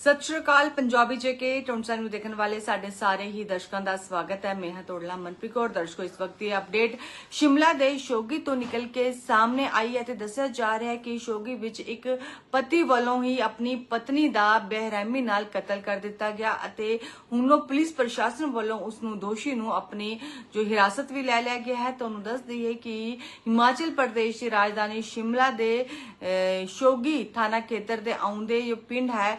ਸਤਿ ਸ਼੍ਰੀ ਅਕਾਲ, ਪੰਜਾਬੀ ਜੇਕੇ ਟੌਂਸਨ ਨੂੰ ਦੇਖਣ ਵਾਲੇ ਸਾਡੇ ਸਾਰੇ ਹੀ ਦਰਸ਼ਕਾਂ ਦਾ ਸਵਾਗਤ ਹੈ। ਮੈਂ ਹਾਂ ਤੋੜਲਾ ਮਨਪ੍ਰੀਤ ਕੌਰ, ਦਰਸ਼ਕੋ ਇਸ ਵਕਤ ਦੀ ਅਪਡੇਟ ਸ਼ਿਮਲਾ ਦੇ ਸ਼ੋਗੀ ਤੋਂ ਨਿਕਲ ਕੇ ਸਾਹਮਣੇ ਆਈ ਹੈ ਤੇ ਦੱਸਿਆ ਜਾ ਰਿਹਾ ਹੈ ਕਿ ਸ਼ੋਗੀ ਵਿੱਚ ਇੱਕ ਪਤੀ ਵੱਲੋਂ ਹੀ ਆਪਣੀ ਪਤਨੀ ਦਾ ਬੇਰਹਿਮੀ ਨਾਲ ਕਤਲ ਕਰ ਦਿੱਤਾ ਗਿਆ ਅਤੇ ਹੁਣ ਉਹ ਪੁਲਿਸ ਪ੍ਰਸ਼ਾਸਨ ਵੱਲੋਂ ਉਸ ਨੂੰ ਦੋਸ਼ੀ ਨੂੰ ਆਪਣੀ ਜੋ ਹਿਰਾਸਤ ਵੀ ਲੈ ਲਿਆ ਗਿਆ ਹੈ। ਤੁਹਾਨੂੰ ਦੱਸ ਦਈਏ ਕਿ ਹਿਮਾਚਲ ਪ੍ਰਦੇਸ਼ ਦੀ ਰਾਜਧਾਨੀ ਸ਼ਿਮਲਾ ਦੇ ਸ਼ੋਗੀ ਥਾਣਾ ਖੇਤਰ ਦੇ ਆਉਂਦੇ ਜੋ ਪਿੰਡ ਹੈ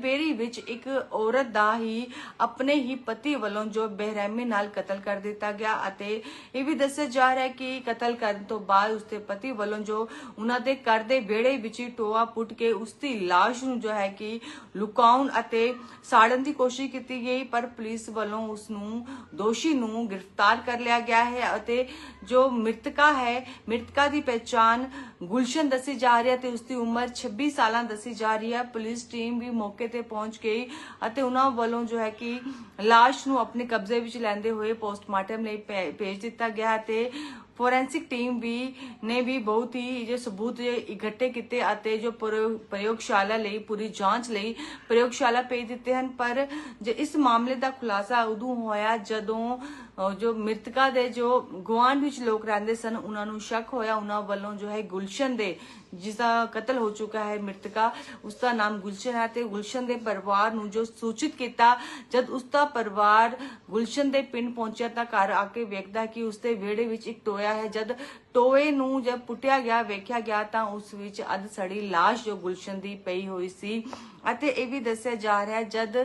ਕਨਪੇਰੀ ਵਿੱਚ ਇੱਕ ਔਰਤ ਦਾ ਹੀ ਆਪਣੇ ਹੀ ਪਤੀ ਵੱਲੋਂ ਜੋ ਬੇਰਹਿਮੀ ਨਾਲ ਕਤਲ ਕਰ ਦਿੱਤਾ ਗਿਆ ਅਤੇ ਇਹ ਵੀ ਦੱਸਿਆ ਜਾ ਰਿਹਾ ਹੈ ਕਿ ਕਤਲ ਕਰਨ ਤੋਂ ਬਾਅਦ ਉਸਦੇ ਪਤੀ ਵੱਲੋਂ ਜੋ ਉਹਨਾਂ ਦੇ ਘਰ ਦੇ ਵਿਹੜੇ ਵਿੱਚ ਟੋਆ ਪੁੱਟ ਕੇ ਉਸ ਦੀ ਲਾਸ਼ ਨੂੰ ਜੋ ਹੈ ਕਿ ਲੁਕਾਉਣ ਅਤੇ ਸਾੜਨ ਦੀ ਕੋਸ਼ਿਸ਼ ਕੀਤੀ ਗਈ, ਪਰ ਪੁਲਿਸ ਵੱਲੋਂ ਉਸ ਨੂੰ ਦੋਸ਼ੀ ਨੂੰ ਗ੍ਰਿਫਤਾਰ ਕਰ ਲਿਆ ਗਿਆ ਹੈ ਅਤੇ ਜੋ ਮ੍ਰਿਤਕਾ ਹੈ, ਮ੍ਰਿਤਕਾ ਦੀ ਪਹਿਚਾਣ ਗੁਲਸ਼ਨ ਦੱਸੀ ਜਾ ਰਹੀ ਹੈ ਤੇ ਉਸ ਦੀ ਉਮਰ 26 ਸਾਲਾਂ ਦੱਸੀ ਜਾ ਰਹੀ ਹੈ। ਪੁਲਿਸ ਟੀਮ ਵੀ ਮੌਕੇ ਤੇ ਪਹੁੰਚ ਗਈ ਅਤੇ ਉਹਨਾਂ ਵੱਲੋਂ ਜੋ ਹੈ ਕਿ ਲਾਸ਼ ਨੂੰ ਆਪਣੇ ਕਬਜ਼ੇ ਵਿੱਚ ਲੈਂਦੇ ਹੋਏ ਪੋਸਟਮਾਰਟਮ ਲਈ ਭੇਜ ਦਿੱਤਾ ਗਿਆ ਤੇ ਫੋਰੈਂਸਿਕ ਟੀਮ ਵੀ ਨੇ ਵੀ ਬਹੁਤ ਹੀ ਜੋ ਸਬੂਤ ਇਕੱਠੇ ਕੀਤੇ ਅਤੇ ਜੋ ਪ੍ਰਯੋਗਸ਼ਾਲਾ ਲਈ, ਪੂਰੀ ਜਾਂਚ ਲਈ ਪ੍ਰਯੋਗਸ਼ਾਲਾ ਭੇਜ ਦਿੱਤੇ ਹਨ। ਪਰ ਜੇ ਇਸ ਮਾਮਲੇ ਦਾ ਖੁਲਾਸਾ ਉਦੋਂ ਹੋਇਆ ਜਦੋਂ ਜੋ ਮ੍ਰਿਤਕਾ ਦੇ ਜੋ ਗੁਆਂਢ ਵਿੱਚ ਲੋਕ ਰਹਿੰਦੇ ਸਨ, ਉਹਨਾਂ ਨੂੰ ਸ਼ੱਕ ਹੋਇਆ। ਉਹਨਾਂ ਵੱਲੋਂ ਜੋ ਹੈ ਗੁਲਸ਼ਨ ਦੇ, ਜਿਸ ਦਾ ਕਤਲ ਹੋ ਚੁੱਕਾ ਹੈ ਮ੍ਰਿਤਕਾ, ਉਸ ਦਾ ਨਾਮ ਗੁਲਸ਼ਨ ਹੈ ਤੇ ਗੁਲਸ਼ਨ ਦੇ ਪਰਿਵਾਰ ਨੂੰ ਜੋ ਸੂਚਿਤ ਕੀਤਾ, ਜਦ ਉਸ ਦਾ ਪਰਿਵਾਰ ਗੁਲਸ਼ਨ ਦੇ ਪਿੰਡ ਪਹੁੰਚਿਆ ਤਾਂ ਘਰ ਆ ਕੇ ਵੇਖਦਾ ਕਿ ਉਸ ਦੇ ਵਿਹੜੇ ਵਿੱਚ ਇੱਕ ਟੋਇਆ ਹੈ। ਜਦ ਟੋਏ ਨੂੰ ਜਦ ਪੁੱਟਿਆ ਗਿਆ, ਵੇਖਿਆ ਗਿਆ ਤਾਂ ਉਸ ਵਿੱਚ ਅਧ ਸੜੀ ਲਾਸ਼ ਜੋ ਗੁਲਸ਼ਨ ਦੀ ਪਈ ਹੋਈ ਸੀ। ਅਤੇ ਇਹ ਵੀ ਦੱਸਿਆ ਜਾ ਰਿਹਾ ਹੈ, ਜਦ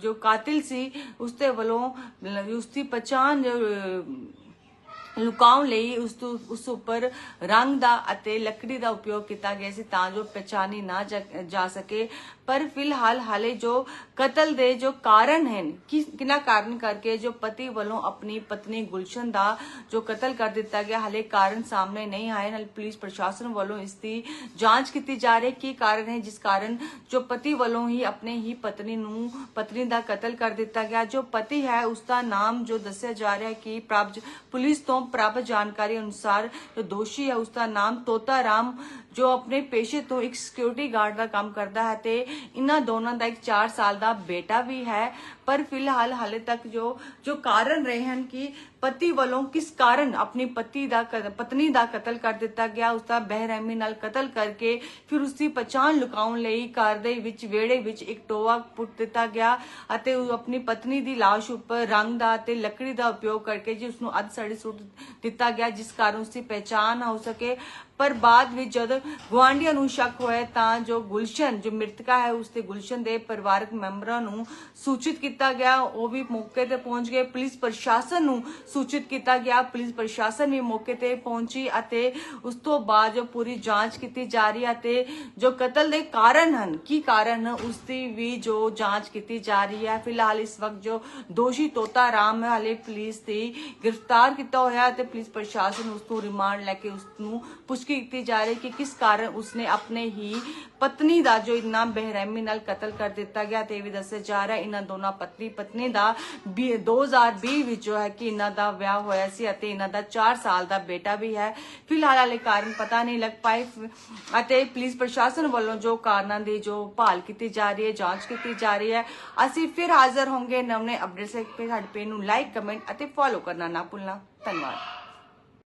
ਜੋ ਕਾਤਿਲ ਸੀ, ਉਸ ਦੇ ਵੱਲੋਂ ਉਸ ਦੀ ਪਛਾਣ ਲੁਕਾਉਣ ਲਈ ਉਸ ਤੋਂ ਉਸ ਉੱਪਰ ਰੰਗ ਦਾ ਅਤੇ ਲੱਕੜੀ ਦਾ ਉਪਯੋਗ ਕੀਤਾ ਗਿਆ ਸੀ ਤਾਂ ਜੋ ਪਛਾਣੀ ਨਾ ਜਾ- ਸਕੇ। ਪਰ ਫਿਲਹਾਲ ਹਾਲੇ ਜੋ ਕਤਲ ਦੇ ਜੋ ਕਾਰਨ ਹਨ ਕਿਨਾ ਕਾਰਨ ਕਰਕੇ ਜੋ ਪਤੀ ਵੱਲੋਂ ਆਪਣੀ ਪਤਨੀ ਗੁਲਸ਼ਨ ਦਾ ਜੋ ਕਤਲ ਕਰ ਦਿੱਤਾ ਗਿਆ, ਹਾਲੇ ਕਾਰਨ ਸਾਹਮਣੇ ਨਹੀਂ ਆਏ। ਨਾਲ ਪੁਲਿਸ ਪ੍ਰਸ਼ਾਸਨ ਵੱਲੋਂ ਇਸ ਦੀ ਜਾਂਚ ਕੀਤੀ ਜਾ ਰਹੀ ਹੈ। ਕੀ ਕਾਰਨ ਹੈ? ਜਿਸ ਕਾਰਨ ਜੋ ਪਤੀ ਵੱਲੋਂ ਹੀ ਆਪਣੇ ਹੀ ਪਤਨੀ ਨੂੰ, ਪਤਨੀ ਦਾ ਕਤਲ ਕਰ ਦਿੱਤਾ ਗਿਆ। ਜੋ ਪਤੀ ਹੈ, ਉਸ ਦਾ ਨਾਮ ਜੋ ਦੱਸਿਆ ਜਾ ਰਿਹਾ ਹੈ ਕਿ ਪ੍ਰਾਪਤ ਪੁਲਿਸ ਤੋਂ ਪ੍ਰਾਪਤ ਜਾਣਕਾਰੀ ਅਨੁਸਾਰ ਜੋ ਦੋਸ਼ੀ ਹੈ ਉਸ ਦਾ ਨਾਮ ਤੋਤਾ ਰਾਮ, ਜੋ ਆਪਣੇ ਪੇਸ਼ੇ ਤੋਂ ਇੱਕ ਸਿਕਿਉਰਿਟੀ ਗਾਰਡ ਦਾ ਕੰਮ ਕਰਦਾ ਹੈ ਤੇ ਇਹਨਾਂ ਦੋਨਾਂ ਦਾ ਇੱਕ 4 ਸਾਲ ਦਾ ਬੇਟਾ ਵੀ ਹੈ। ਪਰ ਫਿਲਹਾਲ ਹਾਲੇ ਤੱਕ ਜੋ ਜੋ ਕਾਰਨ ਰਹੇ ਹਨ ਕਿ ਪਤੀ ਵੱਲੋਂ ਕਿਸ ਕਾਰਨ ਆਪਣੀ ਪਤੀ ਦਾ ਪਤਨੀ ਦਾ ਕਤਲ ਕਰ ਦਿੱਤਾ ਗਿਆ? ਉਸ ਦਾ ਬਹਿਰਹਿਮੀ ਨਾਲ ਕਤਲ ਕਰਕੇ ਫਿਰ ਉਸ ਦੀ ਪਛਾਣ ਲੁਕਾਉਣ ਲਈ ਘਰ ਦੇ ਵਿੱਚ ਵਿਹੜੇ ਵਿੱਚ ਇੱਕ ਟੋਆ ਪੁੱਟ ਦਿੱਤਾ ਗਿਆ ਅਤੇ ਉਹ ਆਪਣੀ ਪਤਨੀ ਦੀ ਲਾਸ਼ ਉੱਪਰ ਰੰਗ ਦਾ ਤੇ ਲੱਕੜੀ ਦਾ ਉਪਯੋਗ ਕਰਕੇ ਜੀ ਨੂੰ ਅੱਧ ਸੜੀ ਸੁੱਟ ਦਿੱਤਾ ਗਿਆ, ਜਿਸ ਕਾਰਨ ਉਸ ਦੀ ਪਛਾਣ ਨਾ ਹੋ ਸਕੇ। ਪਰ ਬਾਅਦ ਵਿੱਚ ਜਦ ਗੁਆਂਢੀਆਂ ਨੂੰ ਸ਼ੱਕ ਹੋਇਆ ਤਾਂ ਜੋ ਗੁਲਸ਼ਨ, ਜੋ ਮ੍ਰਿਤਕਾ ਹੈ, ਉਸ ਤੇ ਗੁਲਸ਼ਨ ਦੇ ਪਰਿਵਾਰਕ ਮੈਂਬਰਾਂ ਨੂੰ ਸੂਚਿਤ ਕੀਤਾ ਗਿਆ। ਉਹ ਵੀ ਮੌਕੇ ਤੇ ਪਹੁੰਚ ਗਏ। ਪੁਲਿਸ ਪ੍ਰਸ਼ਾਸਨ ਨੂੰ ਸੂਚਿਤ ਕੀਤਾ ਗਿਆ। ਪੁਲਿਸ ਪ੍ਰਸ਼ਾਸਨ ਵੀ ਮੌਕੇ ਤੇ ਪਹੁੰਚੀ ਅਤੇ ਉਸ ਤੋਂ ਬਾਅਦ ਜੋ ਪੂਰੀ ਜਾਂਚ ਕੀਤੀ ਜਾ ਰਹੀ ਹੈ ਤੇ ਜੋ ਕਤਲ ਦੇ ਕਾਰਨ ਹਨ, ਕੀ ਕਾਰਨ ਉਸ ਦੀ ਵੀ ਜੋ ਜਾਂਚ ਕੀਤੀ ਜਾ ਰਹੀ ਹੈ। ਫਿਲਹਾਲ ਇਸ ਵਕਤ ਜੋ ਦੋਸ਼ੀ ਤੋਤਾ ਰਾਮ ਹੈ ਪੁਲਿਸ ਦੀ ਗ੍ਰਿਫਤਾਰ ਕੀਤਾ ਹੋਇਆ ਤੇ ਪੁਲਿਸ ਪ੍ਰਸ਼ਾਸਨ ਉਸ ਤੋਂ ਰਿਮਾਂਡ ਲੈ ਕੇ ਉਸ ਨੂੰ ਪੁੱਛਗਿੱਛ ਕੀਤੀ ਜਾ ਰਹੀ ਕਿ ਕਿਸ ਕਾਰਨ ਉਸਨੇ ਆਪਣੇ ਹੀ ਪਤਨੀ ਦਾ ਜੋ ਇਨਾਮ ਬੇਰਹਿਮੀ ਨਾਲ ਕਤਲ ਕਰ ਦਿੱਤਾ ਗਿਆ ਤੇ ਇਹ ਵੀ ਦੱਸਿਆ ਜਾ ਰਿਹਾ ਹੈ, ਇਹਨਾਂ ਦੋਨਾਂ ਪਤਨੀ ਪਤਨੀ ਦਾ ਵੀ 2020 ਵਿੱਚ ਜੋ ਹੈ ਕਿ ਇਹਨਾਂ ਦਾ ਵਿਆਹ ਹੋਇਆ ਸੀ ਅਤੇ ਇਹਨਾਂ ਦਾ 4 ਸਾਲ ਦਾ ਬੇਟਾ ਵੀ ਹੈ। ਫਿਲਹਾਲ ਹਾਲੇ ਕਾਰਨ ਪਤਾ ਨਹੀਂ ਲੱਗ ਪਾਏ। ਅਤੇ ਪੁਲਿਸ ਪ੍ਰਸ਼ਾਸਨ ਵੱਲੋਂ ਜੋ ਕਾਰਨਾਂ ਦੀ ਜੋ ਭਾਲ ਕੀਤੀ ਜਾ ਰਹੀ ਹੈ, ਜਾਂਚ ਕੀਤੀ ਜਾ ਰਹੀ ਹੈ, ਅਸੀਂ ਫਿਰ ਹਾਜ਼ਰ ਹੋਵਾਂਗੇ। ਨਵੇਂ ਅਪਡੇਟਸ ਲਈ ਸਾਡੇ ਪੇਜ ਨੂੰ ਲਾਈਕ, ਕਮੈਂਟ ਅਤੇ ਫੋਲੋ ਕਰਨਾ ਨਾ ਭੁੱਲਣਾ। ਧੰਨਵਾਦ।